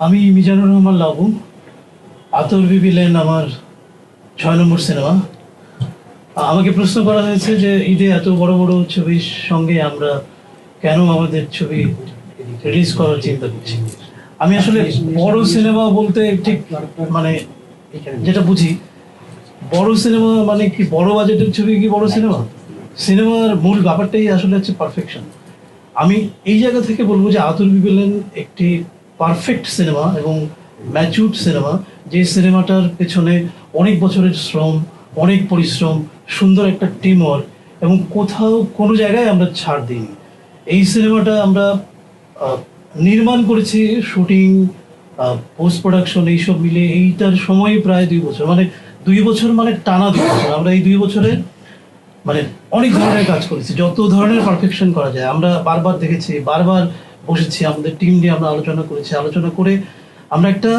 আমি মিজানুর রহমান লাবু, আতর বিবি লেন আমার ছয় নম্বর সিনেমা। আমাকে প্রশ্ন করা হয়েছে যে ঈদে এত বড় বড় ছবির সঙ্গে আমরা কেন আমাদের ছবি রিলিজ করার চিন্তা করছি? আমি আসলে বড় সিনেমা বলতে ঠিক মানে যেটা বুঝি, বড় সিনেমা মানে কি বড় বাজেটের ছবি কি বড় সিনেমা? সিনেমার মূল ব্যাপারটাই আসলে হচ্ছে পারফেকশন আমি এই জায়গা থেকে বলব যে আতুর বিবেলেন একটি পারফেক্ট সিনেমা এবং ম্যাচুড সিনেমা যে সিনেমাটার পেছনে অনেক বছরের শ্রম, অনেক পরিশ্রম, সুন্দর একটা টিম ওয়ার্ক এবং কোথাও কোনো জায়গায় আমরা ছাড় দিইনি। এই সিনেমাটা আমরা নির্মাণ করেছি শুটিং পোস্ট প্রোডাকশন এইসব মিলে এইটার সময় প্রায় দুই বছর মানে দুই বছর মানে টানা দুই বছর। আমরা এই দুই বছরে মানে অনেক ধরনের কাজ করেছি, যত ধরনের পারফেকশন করা যায়। আমরা বারবার দেখেছি, বারবার বসেছি, আমাদের টিম নিয়ে আমরা আলোচনা করেছি। আলোচনা করে আমরা একটা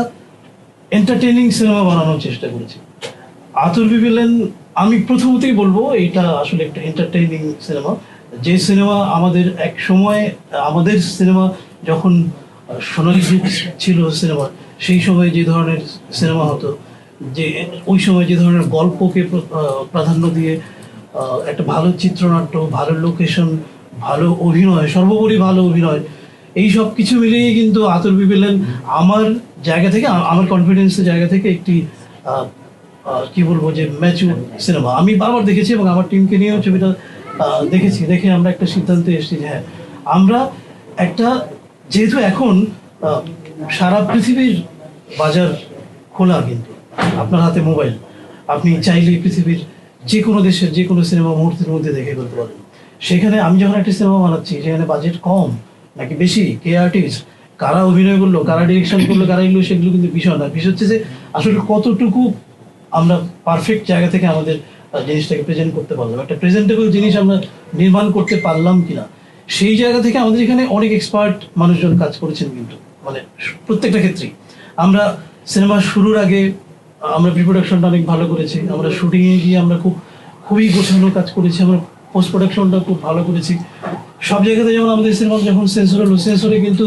এন্টারটেইনিং সিনেমা বানানোর চেষ্টা করেছি। আতুর বিবিলেন, আমি প্রথমতেই বলব, এইটা আসলে একটা এন্টারটেইনিং সিনেমা যে সিনেমা আমাদের এক সময়, আমাদের সিনেমা যখন সোনালী যুগ ছিল সিনেমা সেই সময় যে ধরনের সিনেমা হতো, যে, ওই সময় যে ধরনের গল্পকে প্রাধান্য দিয়ে একটা ভালো চিত্রনাট্য, ভালো লোকেশন ভালো অভিনয়, সর্বোপরি ভালো অভিনয় এই সব কিছু মিলিয়ে কিন্তু আতর বিবেলেন আমার জায়গা থেকে আমার কনফিডেন্সের জায়গা থেকে একটি কি বলব যে ম্যাচুর সিনেমা আমি বারবার দেখেছি এবং আমার টিমকে নিয়েও ছবিটা দেখেছি। দেখে আমরা একটা সিদ্ধান্তে এসেছি যে হ্যাঁ আমরা একটা, যেহেতু এখন সারা পৃথিবীর বাজার খোলা কিন্তু, আপনার হাতে মোবাইল আপনি চাইলে পৃথিবীর যে কোনো দেশের যে কোনো সিনেমা মুহূর্তের মধ্যে দেখে ফেলতে পারেন সেখানে আমি যখন একটা সিনেমা বানাচ্ছি সেখানে বাজেট কম নাকি বেশি? কে আর্টিস্ট কারা অভিনয় করল? কারা ডিরেকশন করল? কারা এগুলো সেগুলো কিন্তু বিষয় না। বিষয় হচ্ছে যে, আসলে কতটুকু আমরা পারফেক্ট জায়গা থেকে আমাদের জিনিসটাকে প্রেজেন্ট করতে পারলাম। একটা প্রেজেন্টেবল জিনিস আমরা নির্মাণ করতে পারলাম কিনা? সেই জায়গা থেকে আমাদের এখানে অনেক এক্সপার্ট মানুষজন কাজ করেছেন কিন্তু মানে প্রত্যেকটা ক্ষেত্রেই। আমরা সিনেমা শুরুর আগে, আমরা প্রি প্রোডাকশনটা অনেক ভালো করেছি। আমরা শুটিংয়ে গিয়ে আমরা খুব, খুবই গোছানো কাজ করেছি। আমরা পোস্ট প্রোডাকশনটা খুব ভালো করেছি। সব জায়গাতে যেমন আমাদের সিনেমা যখন সেন্সর হলো সেন্সরে কিন্তু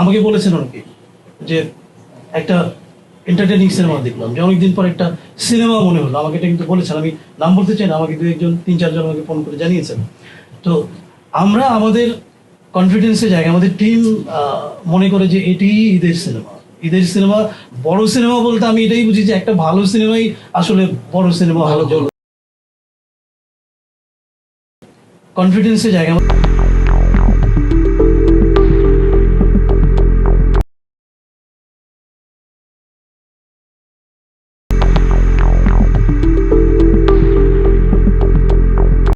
আমাকে বলেছেন অনেকে যে একটা এন্টারটেনিং সিনেমা দেখলাম যে অনেকদিন পর একটা সিনেমা মনে হলো। আমাকে এটা কিন্তু বলেছেন। আমি নাম বলতে চাই না আমাকে দু একজন তিন চারজন আমাকে ফোন করে জানিয়েছেন। তো আমরা আমাদের কনফিডেন্সের জায়গা আমাদের টিম মনে করে যে এটি ঈদের সিনেমা ঈদের সিনেমা বড় সিনেমা বলতে আমি এটাই বুঝি যে একটা ভালো সিনেমাই আসলে বড় সিনেমা ভালো কনফিডেন্সের জায়গা